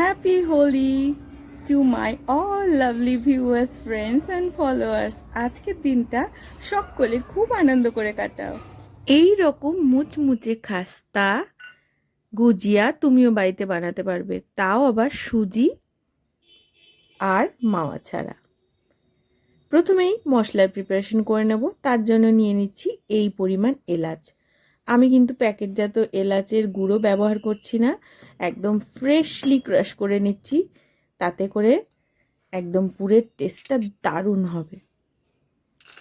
Happy Holi to my all lovely viewers, friends and followers. আজকের দিনটা সকলে খুব আনন্দ করে কাটাও। এই রকম মুচমুচে খাস্তা গুজিয়া তুমিও বাড়িতে বানাতে পারবে। তাও আবার সুজি আর মাওয়া ছাড়া। প্রথমেই মশলার প্রিপারেশন করে নেব। তার জন্য নিয়ে নিচ্ছি এই পরিমাণ এলাচ। আমি কিন্তু প্যাকেটজাত এলাচের গুঁড়ো ব্যবহার করছি না। একদম ফ্রেশলি ক্রাশ করে নিচ্ছি। তাতে করে একদম পুরের টেস্টটা দারুণ হবে।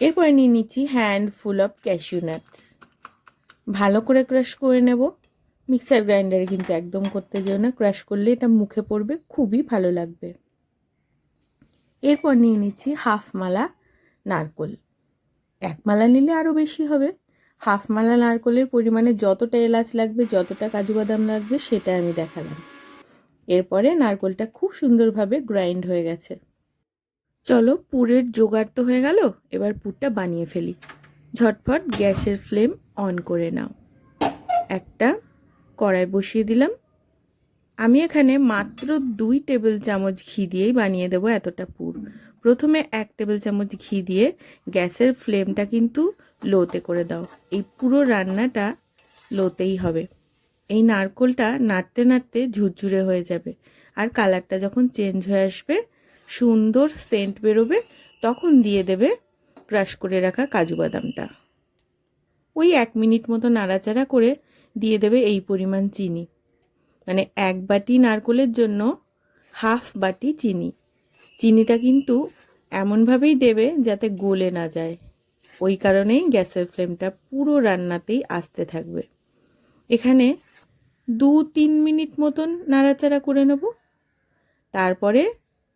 এরপরে নিয়ে নিচ্ছি handful of cashew nuts ভালো করে ক্রাশ করে নেব। মিক্সার গ্রাইন্ডারে কিন্তু একদম করতে যেও না। ক্রাশ করলে এটা মুখে পড়বে, খুবই ভালো লাগবে। এরপর নিয়ে নিচ্ছি হাফ মালা নারকোল। এক মালা নিলে আরও বেশি হবে। হাফ মালা নারকোলের পরিমাণে যতটা এলাচ লাগবে, যতটা কাজু বাদাম লাগবে সেটা আমি দেখালাম। এরপরে নারকোলটা খুব সুন্দরভাবে গ্রাইন্ড হয়ে গেছে। চলো, পুরের জোগাড় তো হয়ে গেল, এবার পুরটা বানিয়ে ফেলি। ঝটফট গ্যাসের ফ্লেম অন করে নাও। একটা কড়াই বসিয়ে দিলাম। আমি এখানে মাত্র দুই টেবিল চামচ ঘি দিয়েই বানিয়ে দেবো এতটা পুর। প্রথমে এক টেবিল চামচ ঘি দিয়ে গ্যাসের ফ্লেমটা কিন্তু লোতে করে দাও। এই পুরো রান্নাটা লোতেই হবে। এই নারকোলটা নাড়তে নাড়তে ঝুরঝুরে হয়ে যাবে আর কালারটা যখন চেঞ্জ হয়ে আসবে, সুন্দর সেন্ট বেরোবে, তখন দিয়ে দেবে ক্রাশ করে রাখা কাজু বাদামটা। ওই এক মিনিট মতো নাড়াচাড়া করে দিয়ে দেবে এই পরিমাণ চিনি। মানে এক বাটি নারকোলের জন্য হাফ বাটি চিনি। চিনিটা কিন্তু এমনভাবেই দেবে যাতে গলে না যায়। ওই কারণেই গ্যাসের ফ্লেমটা পুরো রান্নাতেই আসতে থাকবে। এখানে দু তিন মিনিট মতন নাড়াচাড়া করে নেব। তারপরে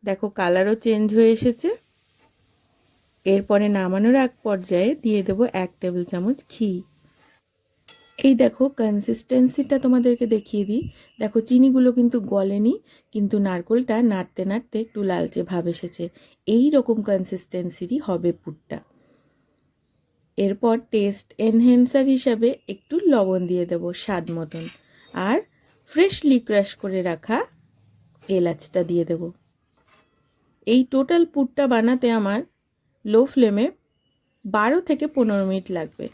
দেখো কালারও চেঞ্জ হয়ে এসেছে। এরপরে নামানোর এক পর্যায়ে দিয়ে দেবো এক টেবিল চামচ ঘি। এই দেখো কনসিস্টেন্সিটা তোমাদেরকে দেখিয়ে দিই। দেখো, চিনিগুলো কিন্তু গলেনি, কিন্তু নারকোলটা নাড়তে নাড়তে একটু লালচে ভাব এসেছে। এই রকম কনসিস্টেন্সিরই হবে পুরটা। এরপর টেস্ট এনহেন্সার হিসাবে একটু লবণ দিয়ে দেব স্বাদ মতন। আর ফ্রেশলি ক্রাশ করে রাখা এলাচটা দিয়ে দেব। এই টোটাল পুরটা বানাতে আমার লো ফ্লেমে বারো থেকে পনেরো মিনিট লাগবে।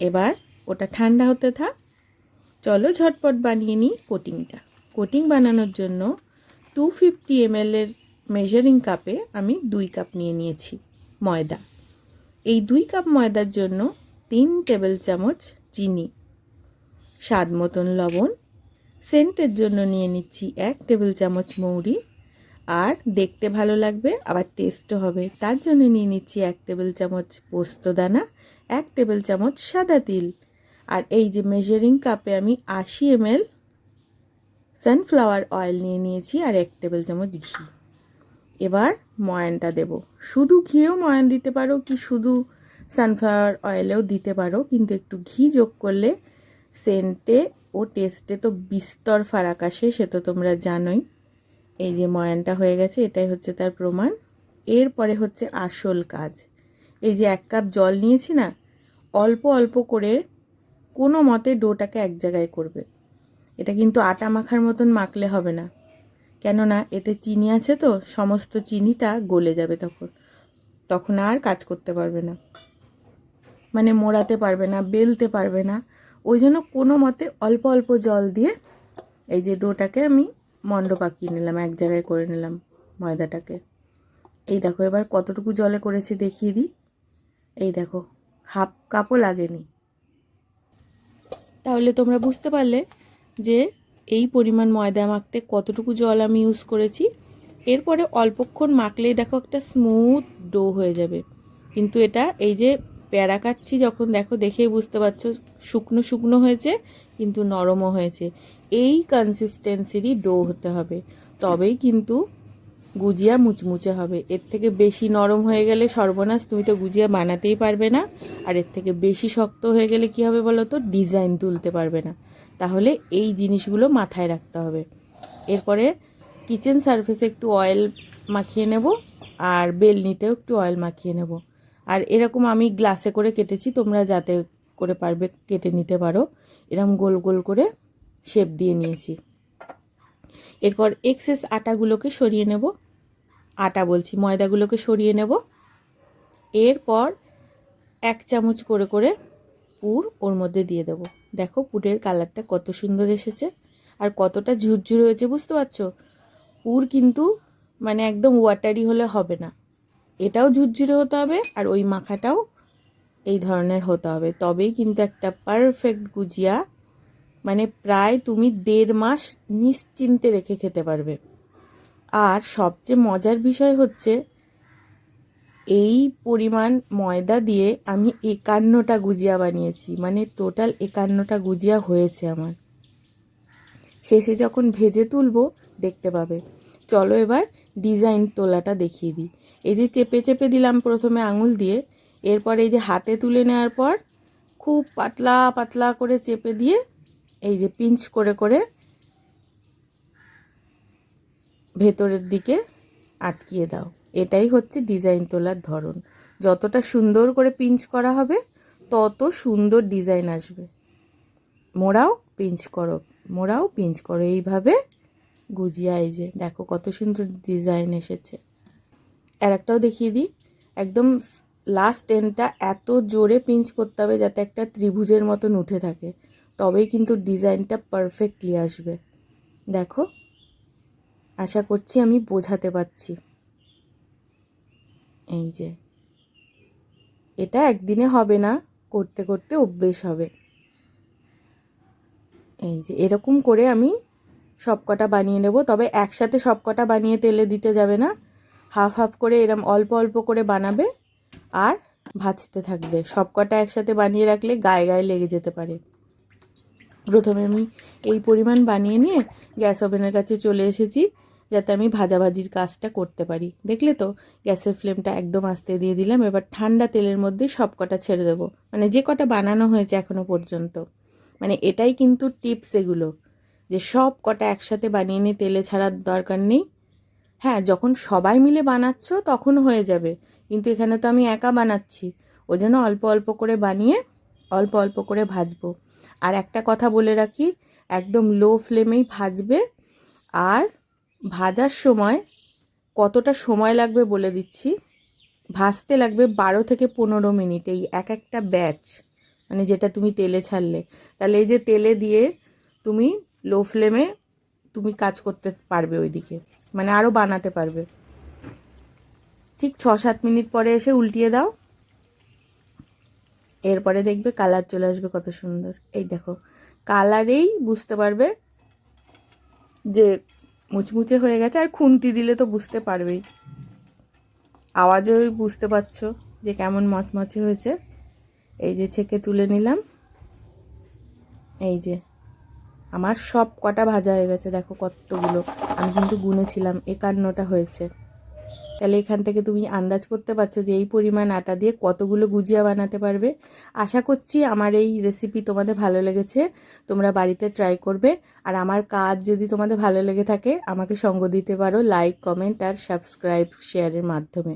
এবার ওটা ঠান্ডা হতে থাক। চলো ঝটপট বানিয়ে নিই কোটিংটা। কোটিং বানানোর জন্য টু ফিফটি এমএলের মেজারিং কাপে আমি দুই কাপ নিয়ে নিয়েছি ময়দা। এই দুই কাপ ময়দার জন্য তিন টেবিল চামচ চিনি, স্বাদ মতন লবণ সেন্টের জন্য নিয়ে নিচ্ছি এক টেবিল চামচ মৌরি, আর দেখতে ভালো লাগবে, আবার টেস্টও হবে। তার জন্য নিয়ে নিচ্ছি এক টেবিল চামচ পোস্তদানা এক টেবিল চামচ সাদা তিল আর এই যে মেজারিং কাপে আমি আশি এম এল সানফ্লাওয়ার অয়েল নিয়ে নিয়েছি আর এক টেবিল চামচ ঘি। এবার ময়ানটা দেব। শুধু ঘিয়েও ময়ান দিতে পারো কি শুধু সানফ্লাওয়ার অয়েলেও দিতে পারো, কিন্তু একটু ঘি যোগ করলে সেন্টে ও টেস্টে তো বিস্তর ফারাক আসে, সে তো তোমরা জানোই। এই যে ময়ানটা হয়ে গেছে, এটাই হচ্ছে তার প্রমাণ। এরপরে হচ্ছে আসল কাজ। এই যে এক কাপ জল নিয়েছি না, অল্প অল্প করে কোনো মতে ডোটাকে এক জায়গায় করবে। এটা কিন্তু আটা মাখার মতন মাখলে হবে না। কেননা এতে চিনি আছে তো, সমস্ত চিনিটা গলে যাবে তখন। তখন আর কাজ করতে পারবে না। মানে মোড়াতে পারবে না, বেলতে পারবে না। ওই জন্য কোনো মতে অল্প অল্প জল দিয়ে এই যে ডোটাকে আমি মণ্ড পাকিয়ে নিলাম, এক জায়গায় করে নিলাম ময়দাটাকে। এই দেখো এবার কতটুকু জলে করেছি দেখিয়ে দিই। এই দেখো, হাফ কাপও লাগেনি। তাহলে তোমরা বুঝতে পারলে যে এই পরিমাণ ময়দা মাখতে কতটুকু জল আমি ইউজ করেছি। এরপরে অল্পক্ষণ মাখলেই দেখো একটা স্মুথ ডো হয়ে যাবে। কিন্তু এটা এই যে প্যারা কাটছি যখন দেখো দেখেই বুঝতে পারছ, শুকনো শুকনো হয়েছে কিন্তু নরমও হয়েছে। এই কনসিস্টেন্সিরই ডো হতে হবে। তবেই কিন্তু গুজিয়া মুচমুচে হবে। এর থেকে বেশি নরম হয়ে গেলে সর্বনাশ, তুমি তো গুজিয়া বানাতেই পারবে না। আর এর থেকে বেশি শক্ত হয়ে গেলে কি হবে বলো তো? ডিজাইন তুলতে পারবে না। তাহলে এই জিনিসগুলো মাথায় রাখতে হবে। এরপরে কিচেন সারফেসে একটু অয়েল মাখিয়ে নেব আর বেলনিতেও একটু অয়েল মাখিয়ে নেব। আর এরকম আমি গ্লাসে করে কেটেছি, তোমরা যাতে করে পারবে কেটে নিতে পারো। এরকম গোল গোল করে শেপ দিয়ে নিয়েছি। এরপর এক্সেস আটাগুলোকে সরিয়ে নেব। আটা বলছি, ময়দাগুলোকে সরিয়ে নেব। এরপর এক চামচ করে করে পুর ওর মধ্যে দিয়ে দেব। দেখো পুরের কালারটা কত সুন্দর এসেছে আর কতটা ঝুরঝুরে হয়েছে, বুঝতে পারছ? পুর কিন্তু মানে একদম ওয়াটারি হলে হবে না। এটাও ঝুরঝুরে হতে হবে আর ওই মাখাটাও এই ধরনের হতে হবে। তবেই কিন্তু একটা পারফেক্ট গুজিয়া মানে প্রায় তুমি দেড় মাস নিশ্চিন্তে রেখে খেতে পারবে। আর সবচেয়ে মজার বিষয় হচ্ছে, এই পরিমাণ ময়দা দিয়ে আমি একান্নটা গুজিয়া বানিয়েছি। মানে টোটাল একান্নটা গুজিয়া হয়েছে আমার। শেষে যখন ভেজে তুলবো, দেখতে পাবে। চলো এবার ডিজাইন তোলাটা দেখিয়ে দিই। এই যে চেপে চেপে দিলাম প্রথমে আঙুল দিয়ে, এরপর এই যে হাতে তুলে নেওয়ার পর, খুব পাতলা পাতলা করে চেপে দিয়ে, এই যে পিঞ্চ করে করে ভেতরের দিকে আটকিয়ে দাও। এটাই হচ্ছে ডিজাইন তোলার ধরন। যতটা সুন্দর করে পিঞ্চ করা হবে, তত সুন্দর ডিজাইন আসবে। মোড়াও পিঞ্চ করো, মোড়াও পিঞ্চ করো। এইভাবে গুজিয়া এই যে, দেখো কত সুন্দর ডিজাইন এসেছে। আর একটাও দেখিয়ে দিই। একদম লাস্ট এন্ডটা এত জোরে পিঞ্চ করতে হবে যাতে একটা ত্রিভুজের মতন উঠে থাকে। তবেই কিন্তু ডিজাইনটা পারফেক্টলি আসবে। দেখো আশা করছি আমি বোঝাতে পারছি। এই যে। এটা একদিনে হবে না, করতে করতে অভ্যেস হবে। এই যে, এরকম করে আমি সবকটা বানিয়ে নেব, তবে একসাথে সবকটা বানিয়ে তেলে দিতে যাবে না। হাফ হাফ করে এরম অল্প অল্প করে বানাবে আর ভাজতে থাকবে। সবকটা একসাথে বানিয়ে রাখলে গায়ে গায়ে লেগে যেতে পারে। প্রথমে আমি এই পরিমাণ বানিয়ে নিয়ে গ্যাস ওভেনের কাছে চলে এসেছি। যাতে আমি ভাজাভাজির কাজটা করতে পারি। দেখলে তো গ্যাসের ফ্লেমটা একদম আস্তে দিয়ে দিলাম, এবার ঠান্ডা তেলের মধ্যে সব কটা ছেড়ে দেবো। মানে যে কটা বানানো হয়েছে এখনও পর্যন্ত। মানে এটাই কিন্তু টিপস এগুলো, যে সব কটা একসাথে বানিয়ে নিয়ে তেলে ছাড়ার দরকার নেই। হ্যাঁ যখন সবাই মিলে বানাচ্ছ তখন হয়ে যাবে, কিন্তু এখানে তো আমি একা বানাচ্ছি। ওই জন্য অল্প অল্প করে বানিয়ে অল্প অল্প করে ভাজবো। আর একটা কথা বলে রাখি, একদম লো ফ্লেমেই ভাজবে, আর ভাজার সময় কতটা সময় লাগবে বলে দিচ্ছি? ভাজতে লাগবে বারো থেকে পনেরো মিনিট এই এক একটা ব্যাচ। মানে যেটা তুমি তেলে ছাড়লে। তাহলে এই যে তেলে দিয়ে তুমি লো ফ্লেমে তুমি কাজ করতে পারবে ওইদিকে। মানে আরও বানাতে পারবে। ঠিক ছ সাত মিনিট পরে এসে উল্টিয়ে দাও। এরপরে দেখবে কালার চলে আসবে কত সুন্দর। এই দেখো, কালারেই বুঝতে পারবে যে মুচমুচে হয়ে গেছে, আর খুন্তি দিলে তো বুঝতে পারবেই। আওয়াজেও বুঝতে পারছ যে কেমন মচমচে হয়েছে। এই যে ছেঁকে তুলে নিলাম। এই যে, আমার সব কটা ভাজা হয়ে গেছে, দেখো কতগুলো। আমি কিন্তু গুনেছিলাম, একান্নটা হয়েছে। তাহলে এখান থেকে তুমি আন্দাজ করতে পারছ যে এই পরিমাণ আটা দিয়ে কতগুলো গুজিয়া বানাতে পারবে। আশা করছি আমার এই রেসিপি তোমাদের ভালো লেগেছে, তোমরা বাড়িতে ট্রাই করবে। আর আমার কাজ যদি তোমাদের ভালো লেগে থাকে, আমাকে সঙ্গ দিতে পারো লাইক কমেন্ট আর সাবস্ক্রাইব শেয়ারের মাধ্যমে।